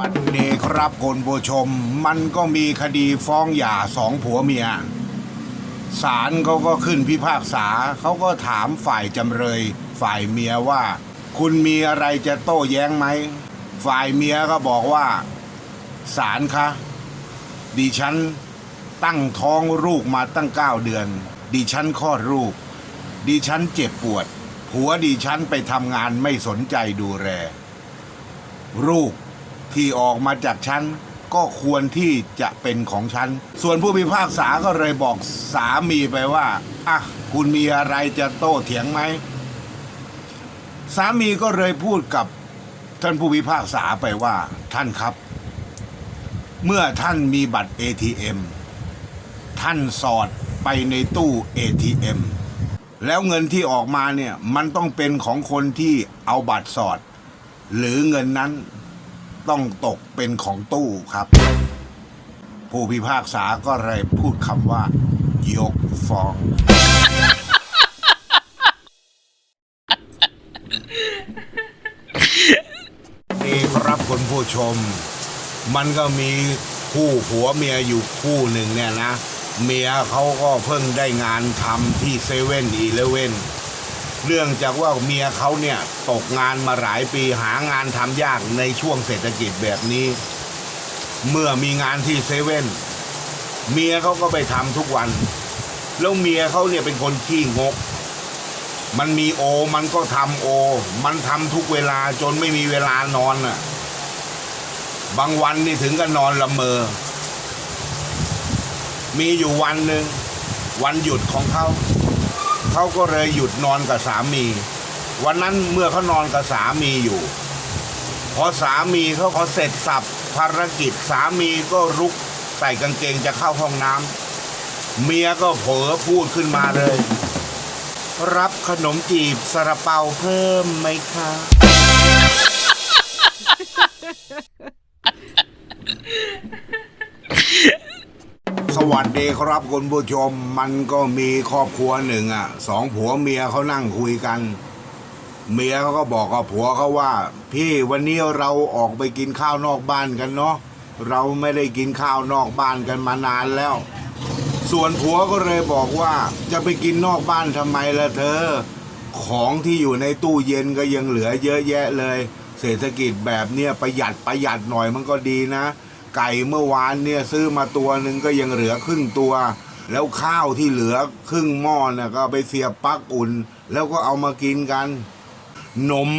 วัสดีครับคุณผู้ชม มันก็มีคดีฟ้องหย่าสองผัวเมียศาลเขาก็ขึ้นพิพากษาเขาก็ถามฝ่ายจำเลย ฝ่ายเมียว่า คุณมีอะไรจะโต้แย้งไหม ฝ่ายเมียก็บอกว่าศาลคะดิฉันตั้งท้องลูกมาตั้งเก้าเดือน ดิฉันคลอดลูก ดิฉันเจ็บปวด ผัวดิฉันไปทำงานไม่สนใจดูแลลูก ที่ออกมาจากฉันก็ควรที่จะเป็นของฉัน ส่วนผู้พิพากษาก็เลยบอกสามีไปว่า อะ คุณมีอะไรจะโต้เถียงไหม สามีก็เลยพูดกับท่านผู้พิพากษาไปว่า ท่านครับ เมื่อท่านมีบัตร ATM ท่านสอดไปในตู้ ATM แล้วเงินที่ออกมาเนี่ย มันต้องเป็นของคนที่เอาบัตรสอด หรือเงินนั้น ต้องตกเป็นของตู้ครับ ผู้พิพากษาก็เลยพูดคำว่า ยกฟ้อง นี่ครับคุณผู้ชม มันก็มีคู่ผัวเมียอยู่คู่หนึ่งเนี่ยนะ เมียเขาก็เพิ่งได้งานทำที่เซเว่นอีเลเว่น เนื่องจากว่าเมียเขาเนี่ยตกงานมาหลายปีหางานทำยากในช่วงเศรษฐกิจแบบนี้ เมื่อมีงานที่เซเว่นเมียเขาก็ไปทำทุกวัน แล้วเมียเขาเนี่ยเป็นคนขี้งก มันมีโอ มันก็ทำโอ มันทำทุกเวลาจนไม่มีเวลานอนน่ะ บางวันนี่ถึงกับนอนละเมอ มีอยู่วันหนึ่งวันหยุดของเขา เขาก็เลยหยุดนอนกับสามี วันนั้นเมื่อเขานอนกับสามีอยู่ พอสามีเขาเขาเสร็จสับภารกิจสามีก็รุกใส่กางเกงจะเข้าห้องน้ำเมียก็เผลอพูดขึ้นมาเลย รับขนมจีบซาลาเปาเพิ่มไหมคะ วัสดีครับคุณผู้ชม มันก็มีครอบครัวหนึ่งอะสองผัวเมียเขานั่งคุยกัน เมียเขาก็บอกกับผัวเขาว่า พี่วันนี้เราออกไปกินข้าวนอกบ้านกันเนาะเราไม่ได้กินข้าวนอกบ้านกันมานานแล้ว ส่วนผัวก็เลยบอกว่าจะไปกินนอกบ้านทำไมล่ะเธอ ของที่อยู่ในตู้เย็นก็ยังเหลือเยอะแยะเลย เศรษฐกิจแบบเนี้ยประหยัดประหยัดหน่อยมันก็ดีนะ ไก่เมื่อวานเนี่ยซื้อมาตัวหนึ่งก็ยังเหลือครึ่งตัว แล้วข้าวที่เหลือครึ่งหม้อน่ะก็ไปเสียบปลั๊กอุ่น แล้วก็เอามากินกัน นม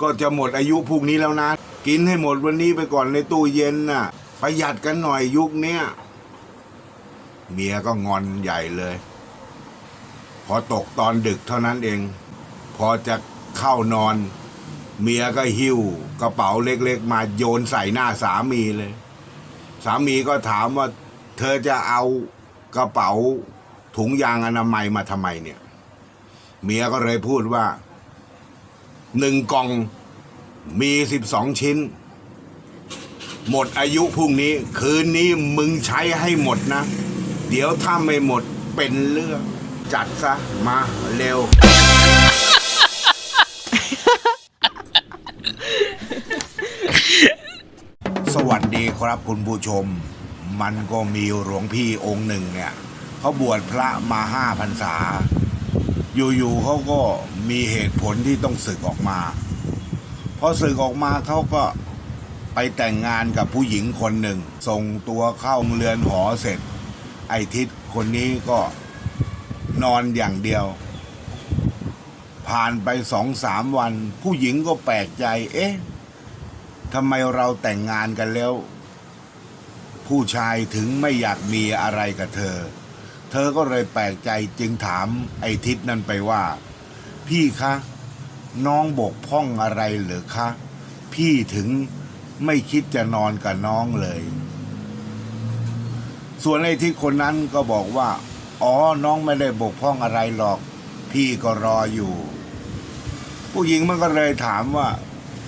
ก็จะหมดอายุพรุ่งนี้แล้วนะ กินให้หมดวันนี้ไปก่อนในตู้เย็นน่ะ ประหยัดกันหน่อยยุคเนี้ยเมียก็งอนใหญ่เลย พอตกตอนดึกเท่านั้นเอง พอจะเข้านอน เมียก็หิ้วกระเป๋าเล็กๆ มาโยนใส่หน้าสามีเลย สามีก็ถามว่า เธอจะเอากระเป๋าถุงยางอนามัยมาทำไมเนี่ย เมียก็เลยพูดว่าหนึ่งกล่องมีสิบสองชิ้น หมดอายุพรุ่งนี้ คืนนี้มึงใช้ให้หมดนะ เดี๋ยวถ้าไม่หมดเป็นเรื่อง จัดซะ มาเร็ว ครับคุณผู้ชม มันก็มีหลวงพี่องค์หนึ่งเนี่ยเขาบวชพระมาห้าพรรษา อยู่ๆเขาก็มีเหตุผลที่ต้องศึกออกมาพอศึกออกมาเขาก็ไปแต่งงานกับผู้หญิงคนหนึ่ง ส่งตัวเข้าเรือนหอเสร็จ ไอทิศคนนี้ก็นอนอย่างเดียว ผ่านไปสองสามวัน ผู้หญิงก็แปลกใจ เอ๊ะทำไมเราแต่งงานกันแล้ว ผู้ชายถึงไม่อยากมีอะไรกับเธอ เธอก็เลยแปลกใจจึงถามไอ้ทิศนั่นไปว่า พี่คะ น้องบกพร่องอะไรเหรือคะ พี่ถึงไม่คิดจะนอนกับน้องเลย ส่วนไอ้ที่คนนั้นก็บอกว่า อ๋อ น้องไม่ได้บกพร่องอะไรหรอก พี่ก็รออยู่ ผู้หญิงมันก็เลยถามว่า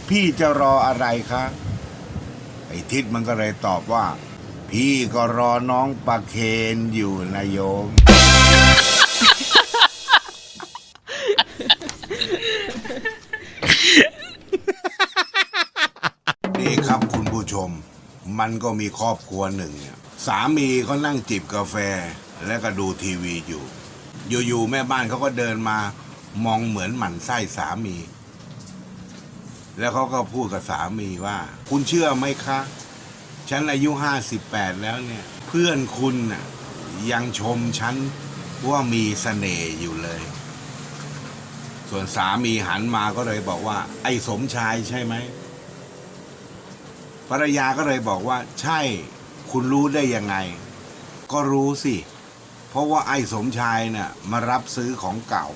พี่จะรออะไรคะไอ้ทิศมันก็เลยตอบว่า พี่ก็รอน้องปลาเคนอยู่นะโยมดีครับคุณผู้ชม มันก็มีครอบครัวหนึ่งเนี่ยสามีเขานั่งจิบกาแฟและก็ดูทีวีอยู่ อยู่ๆแม่บ้านเขาก็เดินมามองเหมือนหมั่นไส้สามี แล้วเขาก็พูดกับสามีว่า คุณเชื่อไหมคะ ฉันอายุห้าสิบแปดแล้วเนี่ย เพื่อนคุณน่ะยังชมฉันว่ามีเสน่ห์อยู่เลย ส่วนสามีหันมาก็เลยบอกว่า ไอ้สมชายใช่ไหมภรรยาก็เลยบอกว่า ใช่คุณรู้ได้ยังไง ก็รู้สิ เพราะว่าไอ้สมชายน่ะมารับซื้อของเก่า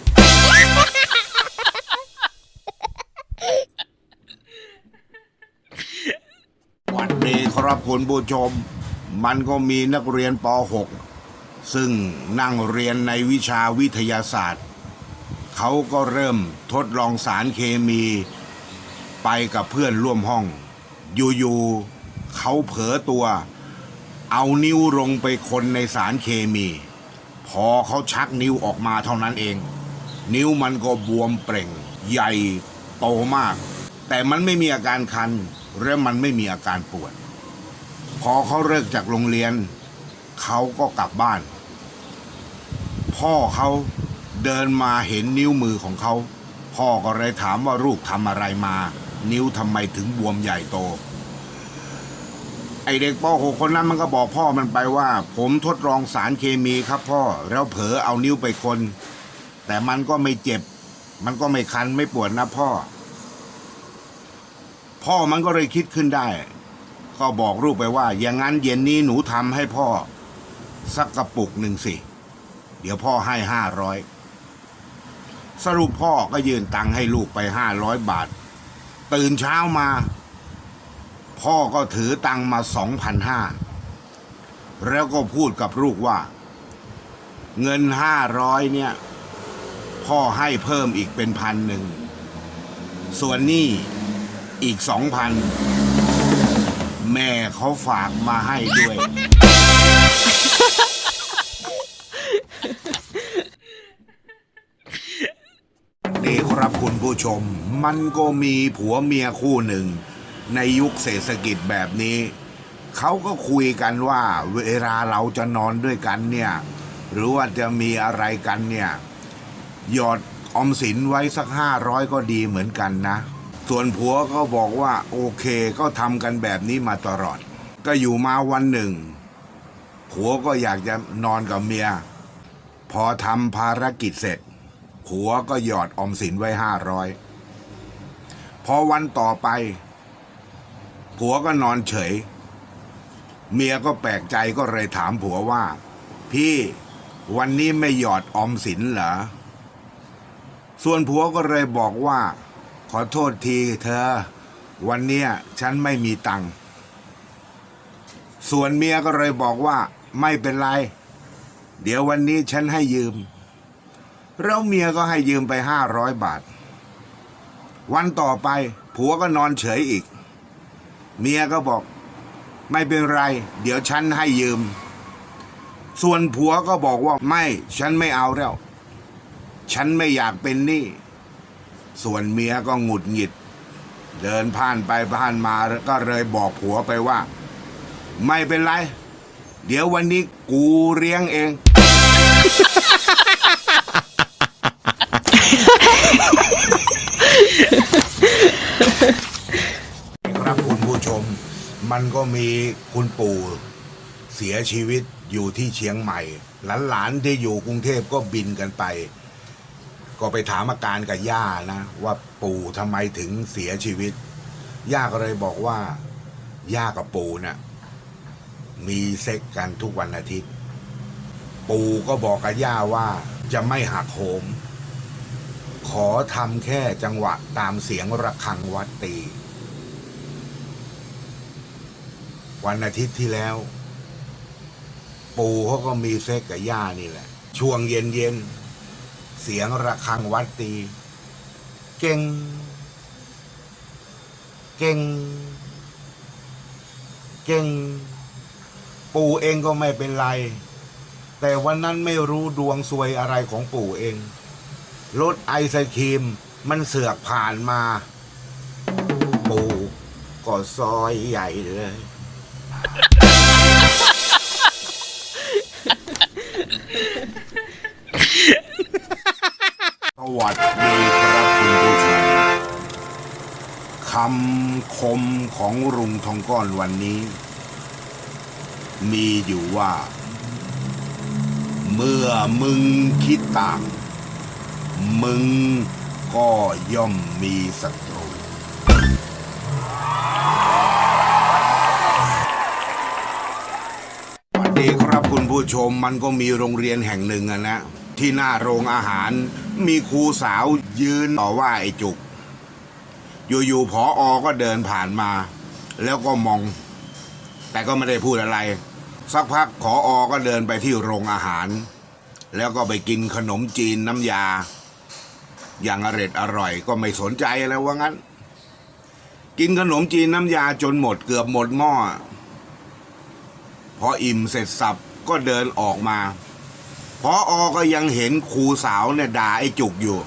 วันนี้ ครับคุณผู้ชม มันก็มีนักเรียนป .6 ซึ่งนั่งเรียนในวิชาวิทยาศาสตร์ เขาก็เริ่มทดลองสารเคมี ไปกับเพื่อนร่วมห้อง อยู่ๆเขาเผลอตัว เอานิ้วลงไปคนในสารเคมี พอเขาชักนิ้วออกมาเท่านั้นเอง นิ้วมันก็บวมเปล่ง ใหญ่โตมาก แต่มันไม่มีอาการคันและมันไม่มีอาการปวด พอเขาเลิกจากโรงเรียน เขาก็กลับบ้าน พ่อเขาเดินมาเห็นนิ้วมือของเขา พ่อก็เลยถามว่าลูกทำอะไรมา นิ้วทำไมถึงบวมใหญ่โต ไอเด็กป .6 คนนั้นมันก็บอกพ่อมันไปว่า ผมทดลองสารเคมีครับพ่อ แล้วเผลอเอานิ้วไปคน แต่มันก็ไม่เจ็บ มันก็ไม่คันไม่ปวดนะพ่อ พ่อมันก็เลยคิดขึ้นได้ ก็บอกลูกไปว่า อย่างนั้นเย็นนี้หนูทำให้พ่อ สักกระปุกหนึ่งสิ เดี๋ยวพ่อให้ห้าร้อยสรุปพ่อก็ยืนตังค์ให้ลูกไปห้าร้อยบาท ตื่นเช้ามา พ่อก็ถือตังค์มาสองพันห้าแล้วก็พูดกับลูกว่า เงินห้าร้อยเนี่ย พ่อให้เพิ่มอีกเป็นพันหนึ่ง ส่วนนี้อีกสองพัน แม่เขาฝากมาให้ด้วย นี่ครับคุณผู้ชม มันก็มีผัวเมียคู่หนึ่ง ในยุคเศรษฐกิจแบบนี้ เขาก็คุยกันว่า เวลาเราจะนอนด้วยกันเนี่ย หรือว่าจะมีอะไรกันเนี่ย หยอดออมสินไว้สักห้าร้อยก็ดีเหมือนกันนะ ส่วนผัวก็บอกว่าโอเคก็ทำกันแบบนี้มาตลอด ก็อยู่มาวันหนึ่ง ผัวก็อยากจะนอนกับเมีย พอทำภารกิจเสร็จ ผัวก็หยอดออมสินไว้ห้าร้อยพอวันต่อไป ผัวก็นอนเฉย เมียก็แปลกใจก็เลยถามผัวว่า พี่วันนี้ไม่หยอดออมสินเหรอ ส่วนผัวก็เลยบอกว่า ขอโทษทีเธอ วันเนี้ยฉันไม่มีตังค์ส่วนเมียก็เลยบอกว่าไม่เป็นไร เดี๋ยววันนี้ฉันให้ยืม แล้วเมียก็ให้ยืมไปห้าร้อยบาท วันต่อไปผัวก็นอนเฉยอีก เมียก็บอก ไม่เป็นไร เดี๋ยวฉันให้ยืม ส่วนผัวก็บอกว่าไม่ ฉันไม่เอาแล้ว ฉันไม่อยากเป็นหนี้ ส่วนเมียก็หงุดหงิด เดินผ่านไปผ่านมาก็เลยบอกผัวไปว่า ไม่เป็นไร เดี๋ยววันนี้กูเลี้ยงเอง ครับคุณผู้ชม มันก็มีคุณปู่เสียชีวิตอยู่ที่เชียงใหม่ หลานๆที่อยู่กรุงเทพก็บินกันไป ก็ไปถามอาการกับย่านะ ว่าปู่ทำไมถึงเสียชีวิต ย่าก็เลยบอกว่า ย่ากับปู่น่ะ มีเซ็กกันทุกวันอาทิตย์ ปู่ก็บอกกับย่าว่าจะไม่หักโหม ขอทำแค่จังหวะตามเสียงระฆังวัดตี วันอาทิตย์ที่แล้ว ปู่เขาก็มีเซ็กกับย่านี่แหละ ช่วงเย็นเย็นๆ เสียงระฆังวัดตี เก่ง เก่ง เก่ง ปู่เองก็ไม่เป็นไร แต่วันนั้นไม่รู้ดวงซวยอะไรของปู่เอง รถไอศครีมมันเสือกผ่านมา ปู่ก็ซอยใหญ่เลย วัสดีครับคุณผู้ชมคำคมของรุงทองก้อนวันนี้ มีอยู่ว่า เมื่อมึงคิดต่าง มึงก็ย่อมมีศัตรู สวัสดีครับคุณผู้ชมมันก็มีโรงเรียนแห่งหนึ่งอะนะ ที่หน้าโรงอาหาร มีครูสาวยืนต่อว่าไอ้จุก อยู่ๆผออก็เดินผ่านมา แล้วก็มอง แต่ก็ไม่ได้พูดอะไร สักพักขออก็เดินไปที่โรงอาหาร แล้วก็ไปกินขนมจีนน้ำยา อย่างอร็ดอร่อยก็ไม่สนใจแล้วว่างั้น กินขนมจีนน้ำยาจนหมดเกือบหมดหม้อพออิ่มเสร็จสับก็เดินออกมา พออก็ยังเห็นครูสาวเนี่ยด่าไอ้จุกอยู่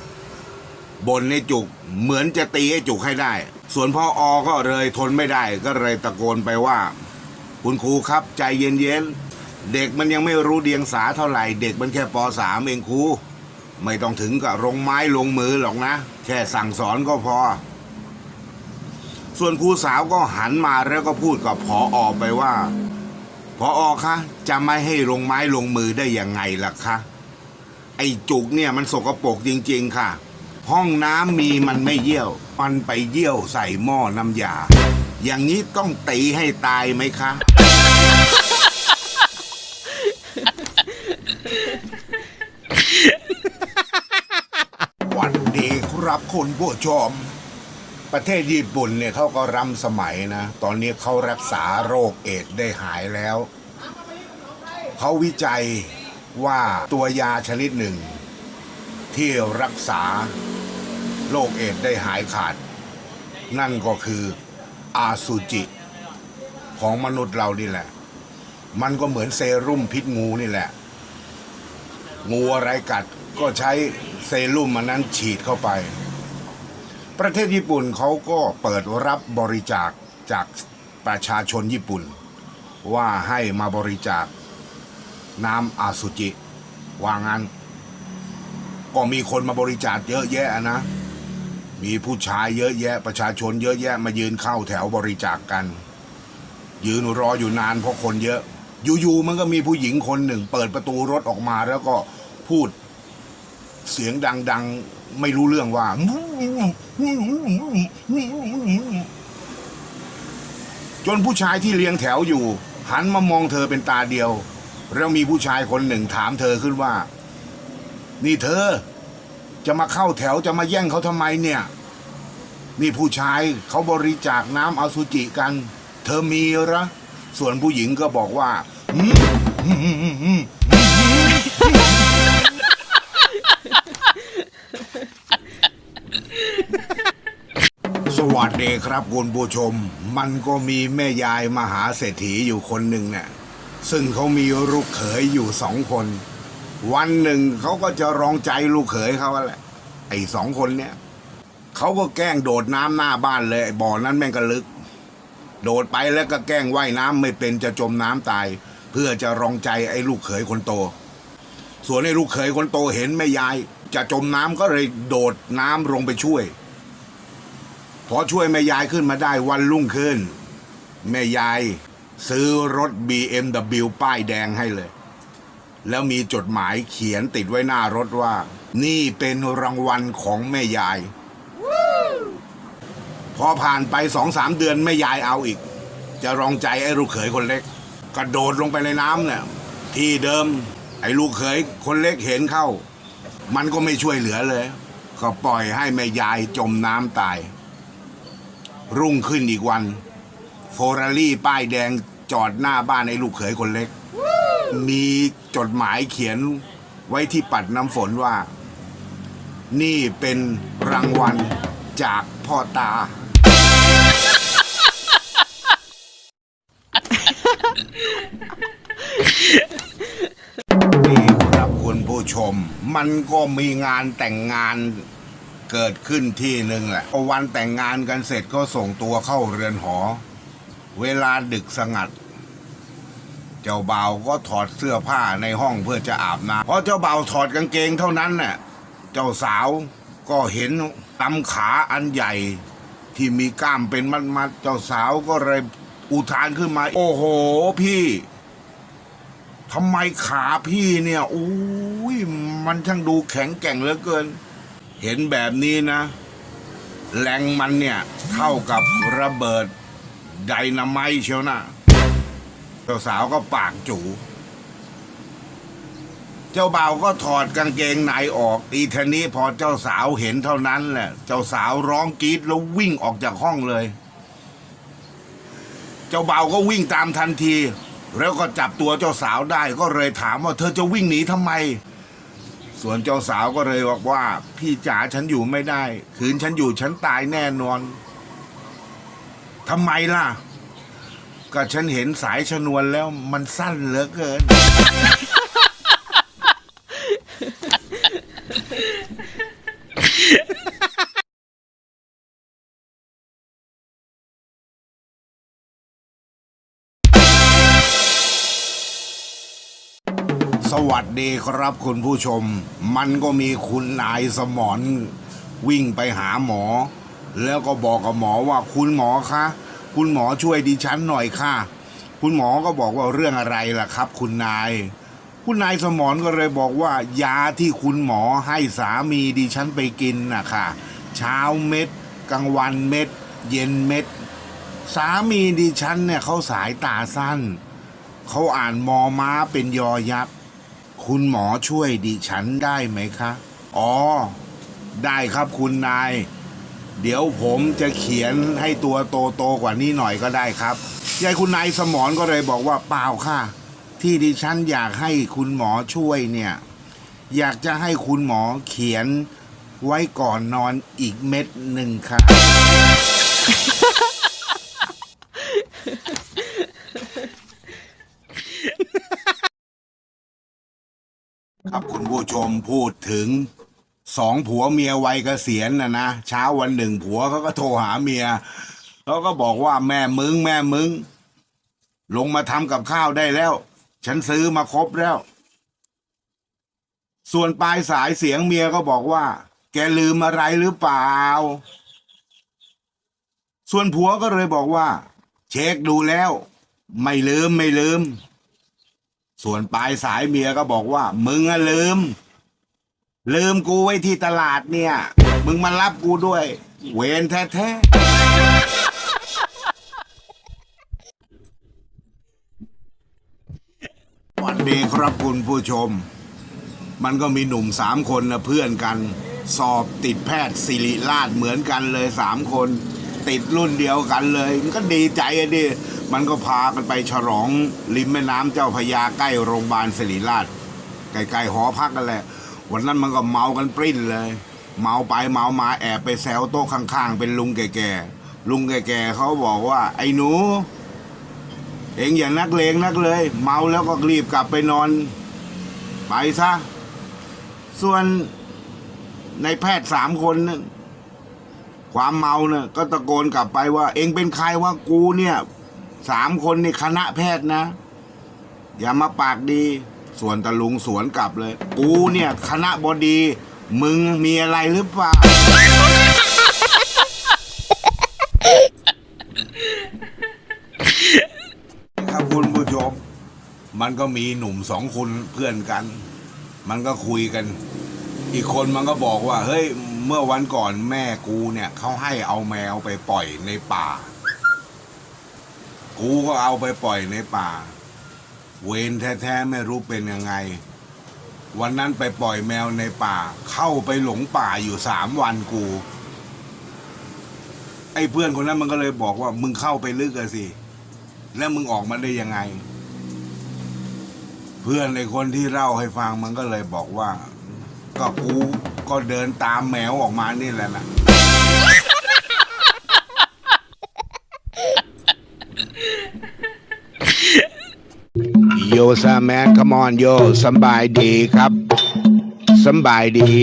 บนไอ้จุกเหมือนจะตีไอ้จุกให้ได้ ส่วนพ่ออก็เลยทนไม่ได้ ก็เลยตะโกนไปว่า คุณครูครับใจเย็นๆเด็กมันยังไม่รู้เดียงสาเท่าไหร่ เด็กมันแค่ปสามเองครูไม่ต้องถึงกับลงไม้ลงมือหรอกนะ แค่สั่งสอนก็พอ ส่วนครูสาวก็หันมาแล้วก็พูดกับพออไปว่า พออคะจะไม่ให้ลงไม้ลงมือได้ยังไงล่ะคะ ไอ้จุกเนี่ยมันสกปรกจริง ๆ ค่ะ ห้องน้ำมีมันไม่เยี่ยว มันไปเยี่ยวใส่หม้อน้ำยา อย่างนี้ต้องตีให้ตายไหมคะ วันดีครับคุณผู้ชม ประเทศญี่ปุ่นเนี่ยเขาก็ร่ำสมัยนะ ตอนนี้เขารักษาโรคเอดได้หายแล้ว เขาวิจัยว่าตัวยาชนิดหนึ่ง ที่รักษาโรคเอดได้หายขาด นั่นก็คืออาซูจิของมนุษย์เรานี่แหละ มันก็เหมือนเซรุ่มพิษงูนี่แหละ งูอะไรกัดก็ใช้เซรุ่มมันนั้นฉีดเข้าไป ประเทศญี่ปุ่นเขาก็เปิดรับบริจาคจากประชาชนญี่ปุ่น ว่าให้มาบริจาคน้ำอาสุจิว่างั้น ก็มีคนมาบริจาคเยอะแยะนะ มีผู้ชายเยอะแยะ ประชาชนเยอะแยะมายืนเข้าแถวบริจาคกัน ยืนรออยู่นานเพราะคนเยอะ อยู่ๆมันก็มีผู้หญิงคนหนึ่ง เปิดประตูรถออกมาแล้วก็พูดเสียงดัง ๆ ไม่รู้เรื่องว่า จนผู้ชายที่เลี้ยงแถวอยู่ หันมามองเธอเป็นตาเดียว แล้วมีผู้ชายคนหนึ่งถามเธอขึ้นว่า นี่เธอ จะมาเข้าแถวจะมาแย่งเขาทำไมเนี่ย นี่ผู้ชายเขาบริจาคน้ำอสุจิกัน เธอมีหรอส่วนผู้หญิงก็บอกว่า อืม ดีครับคุณผู้ชม มันก็มีแม่ยายมหาเศรษฐีอยู่คนหนึ่งเนี่ยซึ่งเขามีลูกเขยอยู่สองคน วันหนึ่งเขาก็จะรองใจลูกเขยเขาแหละ ไอ้สองคนเนี่ยเขาก็แกล้งโดดน้ำหน้าบ้านเลยไอ้บ่อนั้นแม่งก็ลึก โดดไปแล้วก็แกล้งว่ายน้ำไม่เป็นจะจมน้ำตาย เพื่อจะรองใจไอ้ลูกเขยคนโต ส่วนไอ้ลูกเขยคนโตเห็นแม่ยาย จะจมน้ำก็เลยโดดน้ำลงไปช่วย พอช่วยแม่ยายขึ้นมาได้วันรุ่งขึ้น แม่ยายซื้อรถ BMW ป้ายแดงให้เลย แล้วมีจดหมายเขียนติดไว้หน้ารถว่า นี่เป็นรางวัลของแม่ยาย พอผ่านไปสองสามเดือนแม่ยายเอาอีก จะรองใจไอ้ลูกเขยคนเล็ก กระโดดลงไปในน้ำเนี่ยที่เดิมไอ้ลูกเขยคนเล็กเห็นเข้า มันก็ไม่ช่วยเหลือเลย ก็ปล่อยให้แม่ยายจมน้ำตาย รุ่งขึ้นอีกวัน โฟรารี่ป้ายแดงจอดหน้าบ้านไอ้ลูกเขยคนเล็ก มีจดหมายเขียนไว้ที่ปัดน้ำฝนว่า นี่เป็นรางวัลจากพ่อตา นี่ครับคุณผู้ชม มันก็มีงานแต่งงาน เกิดขึ้นที่หนึ่งแหละวันแต่งงานกันเสร็จก็ส่งตัวเข้าเรือนหอ เวลาดึกสงัด เจ้าบ่าวก็ถอดเสื้อผ้าในห้องเพื่อจะอาบน้ำพอเจ้าบ่าวถอดกางเกงเท่านั้นน่ะเจ้าสาวก็เห็นตำขาอันใหญ่ ที่มีกล้ามเป็นมัดๆเจ้าสาวก็เลยอุทานขึ้นมา โอ้โหพี่ทำไมขาพี่เนี่ยอุ้ยมันช่างดูแข็งแกร่งเหลือเกิน เห็นแบบนี้นะ แรงมันเนี่ยเท่ากับระเบิดไดนาไมต์เชียวนะเจ้าสาวก็ปากจู เจ้าบ่าวก็ถอดกางเกงในออกอีทนี้พอเจ้าสาวเห็นเท่านั้นแหละ เจ้าสาวร้องกรีดแล้ววิ่งออกจากห้องเลย เจ้าบ่าวก็วิ่งตามทันที แล้วก็จับตัวเจ้าสาวได้ก็เลยถามว่าเธอจะวิ่งหนีทำไม ส่วนเจ้าสาวก็เลยบอกว่า พี่จ๋าฉันอยู่ไม่ได้ คืนฉันอยู่ฉันตายแน่นอนทำไมล่ะ ก็ฉันเห็นสายชนวนแล้วมันสั้นเหลือเกิน สวัสดีครับคุณผู้ชม มันก็มีคุณนายสมอนวิ่งไปหาหมอ แล้วก็บอกกับหมอว่าคุณหมอคะคุณหมอช่วยดิฉันหน่อยค่ะ คุณหมอก็บอกว่าเรื่องอะไรล่ะครับ คุณนาย คุณนายสมอนก็เลยบอกว่ายาที่คุณหมอให้สามีดิฉันไปกินนะค่ะ เช้าเม็ดกลางวันเม็ด เย็นเม็ด สามีดิฉันเนี่ยเขาสายตาสั้นเขาอ่านมอม้าเป็นยอยักษ์ คุณหมอช่วยดิฉันได้ไหมคะ อ๋อ ได้ครับคุณนาย เดี๋ยวผมจะเขียนให้ตัวโตโตๆกว่านี้หน่อยก็ได้ครับยายคุณนายสมอนก็เลยบอกว่าเปล่าค่ะ ที่ดิฉันอยากให้คุณหมอช่วยเนี่ย อยากจะให้คุณหมอเขียนไว้ก่อนนอนอีกเม็ดหนึ่งค่ะ ครับคุณผู้ชมพูดถึงสองผัวเมียวัยเกษียณนะนะเช้าวันหนึ่งผัวเขาก็โทรหาเมียเขาก็บอกว่าแม่มึง แม่มึง ลงมาทำกับข้าวได้แล้ว ฉันซื้อมาครบแล้ว ส่วนปลายสายเสียงเมียก็บอกว่า แกลืมอะไรหรือเปล่า ส่วนผัวก็เลยบอกว่า เช็คดูแล้ว ไม่ลืมไม่ลืม ส่วนปลายสายเมียก็บอกว่า มึงอะลืม ลืมกูไว้ที่ตลาดเนี่ย มึงมารับกูด้วย เวรแท้ๆสวัสดีครับคุณผู้ชม มันก็มีหนุ่มสามคนนะเพื่อนกัน สอบติดแพทย์ศิริราชเหมือนกันเลยสามคน ติดรุ่นเดียวกันเลย มันก็ดีใจอะดิ มันก็พากันไปฉลองริมแม่น้ำเจ้าพยาใกล้โรงพยาบาลศิริราชใกล้ๆหอพักกันแหละ วันนั้นมันก็เมากันปริ้นเลย เมาไปเมามาแอบไปแซวโต๊ะข้างๆ เป็นลุงแก่ๆลุงแก่ๆเขาบอกว่า ไอ้หนู เอ็งอย่านักเลงนักเลย เมาแล้วก็รีบกลับไปนอน ไปซะส่วนในแพทย์สามคนนั่นความเมาเนี่ยก็ตะโกนกลับไปว่า เอ็งเป็นใครว่ากูเนี่ย สามคนนี่คณะแพทย์นะ อย่ามาปากดี ส่วนตะลุงสวนกลับเลย กูเนี่ยคณะบดี มึงมีอะไรหรือเปล่า ครับคุณผู้ชม มันก็มีหนุ่มสองคนเพื่อนกัน มันก็คุยกัน อีกคนมันก็บอกว่า เฮ้ย เมื่อวันก่อนแม่กูเนี่ยเขาให้เอาแมวไปปล่อยในป่า กูก็เอาไปปล่อยในป่า เวรแท้ๆไม่รู้เป็นยังไง วันนั้นไปปล่อยแมวในป่า เข้าไปหลงป่าอยู่สามวันกู ไอ้เพื่อนคนนั้นมันก็เลยบอกว่า มึงเข้าไปลึกอะสิ แล้วมึงออกมาได้ยังไง เพื่อนในคนที่เล่าให้ฟังมันก็เลยบอกว่า ก็กูก็เดินตามแมวออกมานี่แหละนะ โยซาแมน come on โยสบายดีครับสบายดี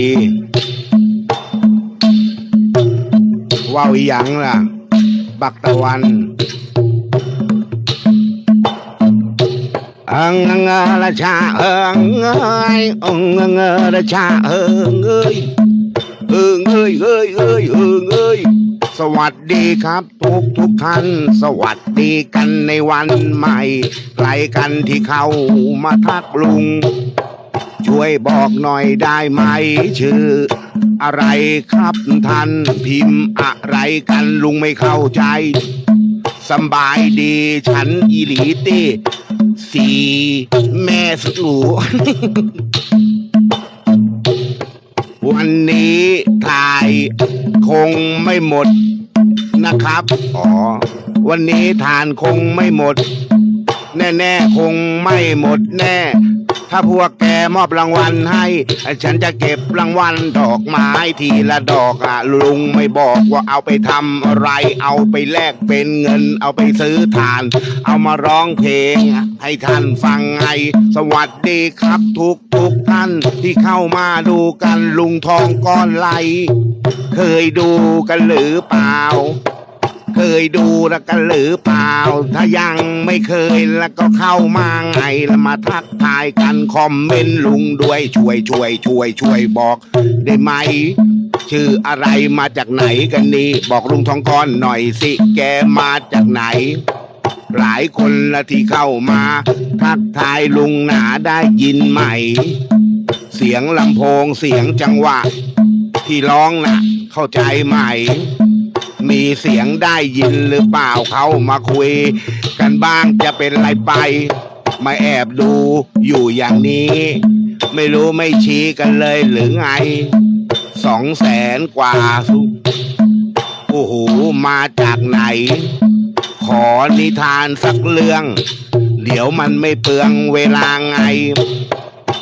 ว่าวอีหยังล่ะ บักตะวันเอิงเงอละชาเอิงเอยองเงอละชาเอิงเอยเอิงเอยเอยเอยเอิงเอย สวัสดีครับทุกทุกท่านสวัสดีกันในวันใหม่ใครกันที่เข้ามาทักลุง ช่วยบอกหน่อยได้ไหม ชื่อ อะไรครับท่านพิมพ์อะไรกันลุงไม่เข้าใจสบายดีฉันอีหลีตีสีแม่สุดหรู วันนี้ถ่ายคงไม่หมดนะครับ อ๋อ วันนี้ทานคงไม่หมด แน่ๆคงไม่หมดแน่ ถ้าพวกแกมอบรางวัลให้ ฉันจะเก็บรางวัลดอกไม้ทีละดอกอะลุงไม่บอกว่าเอาไปทำอะไร เอาไปแลกเป็นเงิน เอาไปซื้อทาน เอามาร้องเพลง ให้ท่านฟังไง สวัสดีครับทุกทุกท่านที่เข้ามาดูกันลุงทองก้อนไหล เคยดูกันหรือเปล่า เคยดูแล้วกันหรือเปล่า ถ้ายังไม่เคยแล้วก็เข้ามาไงแล้วมาทักทายกันคอมเมนต์ลุงด้วยช่วยช่วยช่วยช่วยบอก ได้ไหม ชื่ออะไรมาจากไหนกันนี่บอกลุงทองก้อนหน่อยสิแกมาจากไหนหลายคนละที่เข้ามา ทักทายลุงหนาได้ยินไหม เสียงลำโพงเสียงจังหวะ ที่ร้องน่ะ เข้าใจไหม มีเสียงได้ยินหรือเปล่าเขามาคุย กันบ้างจะเป็นไรไป มาแอบดูอยู่อย่างนี้ ไม่รู้ไม่ชี้กันเลยหรือไงสองแสนกว่าสุโอ้โหมาจากไหน ขอนิทานสักเรื่อง เดี๋ยวมันไม่เปลืองเวลาไง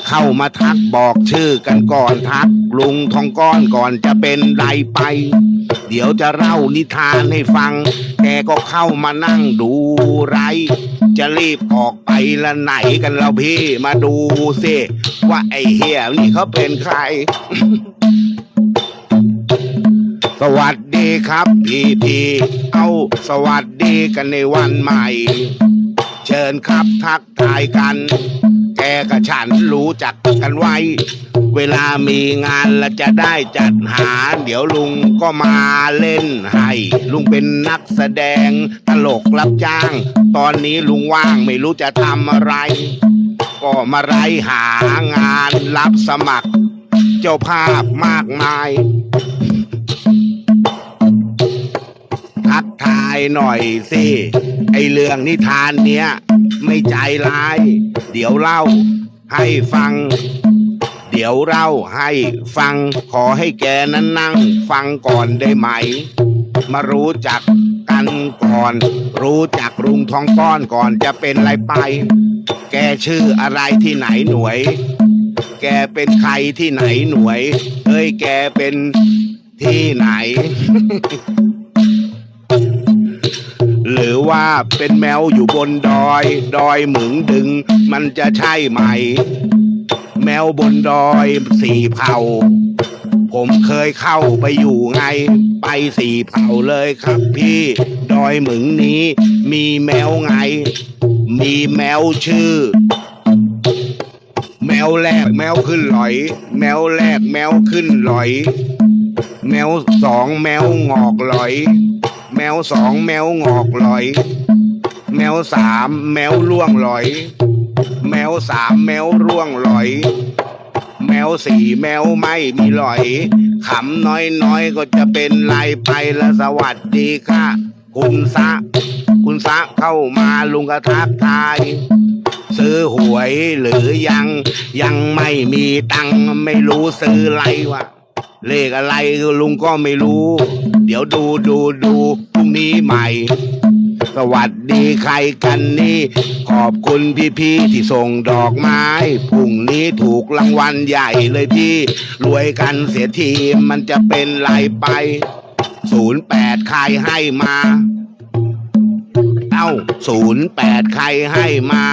เข้ามาทักบอกชื่อกันก่อนทัก ลุงทองก้อนก่อนจะเป็นไรไป เดี๋ยวจะเล่านิทานให้ฟัง แกก็เข้ามานั่งดูไร จะรีบออกไปละไหนกันแล้วพี่มาดูสิว่าไอ้เฮียนี่เขาเป็นใคร สวัสดีครับพี่พี่เอาสวัสดีกันในวันใหม่ เชิญครับทักทายกัน กกับฉันรู้จักกันไว้ เวลามีงานละจะได้จัดหา เดี๋ยวลุงก็มาเล่นให้ ลุงเป็นนักแสดงตลกรับจ้าง ตอนนี้ลุงว่างไม่รู้จะทำอะไร ก็มาไล่หางานรับสมัคร เจ้าภาพมากมาย ทักทายหน่อยสิไอเรื่องนิทานเนี้ยไม่ใจร้าย เดี๋ยวเล่าให้ฟัง เดี๋ยวเล่าให้ฟัง ขอให้แกนั้นนั่ง ฟังก่อนได้ไหม มารู้จักกันก่อน รู้จักลุงทองก้อนก่อนจะเป็นไรไป แกชื่ออะไรที่ไหนหน่วย แกเป็นใครที่ไหนหน่วย เอ้ยแกเป็นที่ไหน ว่าเป็นแมวอยู่บนดอย ดอยหมึงดึง มันจะใช่ไหม แมวบนดอยสี่เผ่า ผมเคยเข้าไปอยู่ไง ไปสี่เผ่าเลยครับพี่ ดอยหมึงนี้ มีแมวไง มีแมวชื่อ แมวแรกแมวขึ้นลอย แมวแรกแมวขึ้นลอย แมวสองแมวงอกลอย แมวสองแมวงอกลอย แมวสามแมวล่วงลอย แมวสามแมวร่วงลอย แมวสี่แมวไม่มีลอยขำน้อยน้อยๆก็จะเป็นไรไปละสวัสดีค่ะ คุณซะ คุณซะเข้ามาลุงกระทักทาย ซื้อหวยหรือยังยังไม่มีตังไม่รู้ซื้ออะไรวะเลขอะไรลุงก็ไม่รู้ เดี๋ยวดูดูดูพรุ่งนี้ใหม่ สวัสดีใครกันนี่ ขอบคุณพี่ๆที่ส่งดอกไม้พรุ่งนี้ถูกรางวัลใหญ่เลยพี่ รวยกันเสียทีมันจะเป็นไรไปศูนย์แปดใครให้มา เอ้าศูนย์แปดใครให้มา